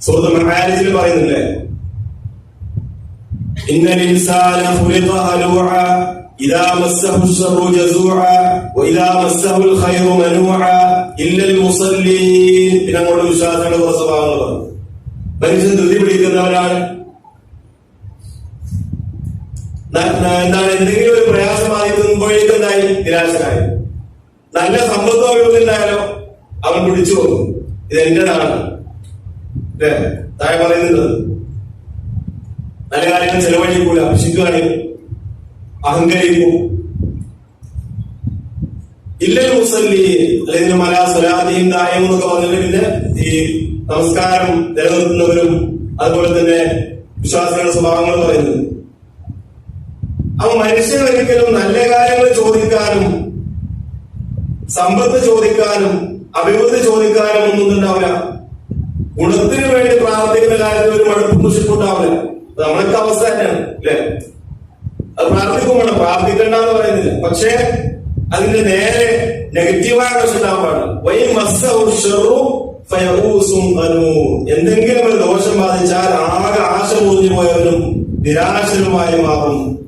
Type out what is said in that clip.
സുഹൃത്ത് മഹാരിജിൽ പറയുന്നില്ലേ ഇന്നൽ ഇൻസാന ഖുലിഖ ഹലൂഅ ഇദാ മസ്സഹു الشر ജസൂഅ وإذا مسه الخير منوعا إلا المصلين പിന്നെ അങ്ങോട്ട് വിശ്വാസങ്ങളുടെ കുറച്ച് ഭാഗങ്ങൾ പറഞ്ഞു മനുഷ്യൻ ധൃതി പിടിക്കുന്നവരാണ് ന- ന- എന്താണ് എന്തെങ്കിലും ഒരു പ്രയാസം ബാധിക്കുമ്പോഴേക്കും എന്തായി നിരാശനായി നല്ല സമ്പത്ത് ഒഴിവുണ്ടായാലോ അവൻ പിടിച്ചു പോകും ഇത് എന്റേതാണ് അല്ലേ താഴെ പറയുന്നത് നല്ല കാര്യങ്ങൾ ചെലവഴിക്കൂല പിശുക്കുകയാണ് അഹങ്കരിക്കും. ഇല്ലൽ അല്ലെങ്കിൽ മല സ്വലാദിയും ദായം എന്നൊക്കെ പറഞ്ഞിട്ട് പിന്നെ ഈ നമസ്കാരം നിലനിർത്തുന്നവരും അതുപോലെ തന്നെ വിശ്വാസികളുടെ സ്വഭാവങ്ങൾ പറയുന്നത്. അപ്പൊ മനുഷ്യൻ ഒരിക്കലും നല്ല കാര്യങ്ങൾ ചോദിക്കാനും സമ്പത്ത് ചോദിക്കാനും അഭിവൃദ്ധി ചോദിക്കാനും ഒന്നും ഉണ്ടാവില്ല ഗുണത്തിന് വേണ്ടി പ്രാർത്ഥിക്കുന്ന കാര്യത്തിൽ ഒരു മടുപ്പും അത് നമ്മളൊക്കെ അവസ്ഥ തന്നെയാണ് അല്ലെ? അത് പ്രാർത്ഥിക്കുമ്പോൾ പ്രാർത്ഥിക്കണ്ട എന്ന് പറയുന്നില്ല. പക്ഷേ അതിന്റെ നേരെ നെഗറ്റീവായ വശം ഉണ്ടാവാൻ പാടില്ല. വൈ മസ്സഹു ഷർറു ഫയഊസും ഖനൂർ. എന്തെങ്കിലും ഒരു ദോഷം ബാധിച്ചാൽ ആകെ ആശ മുറിഞ്ഞു പോയവരും നിരാശനുമായി മാറും.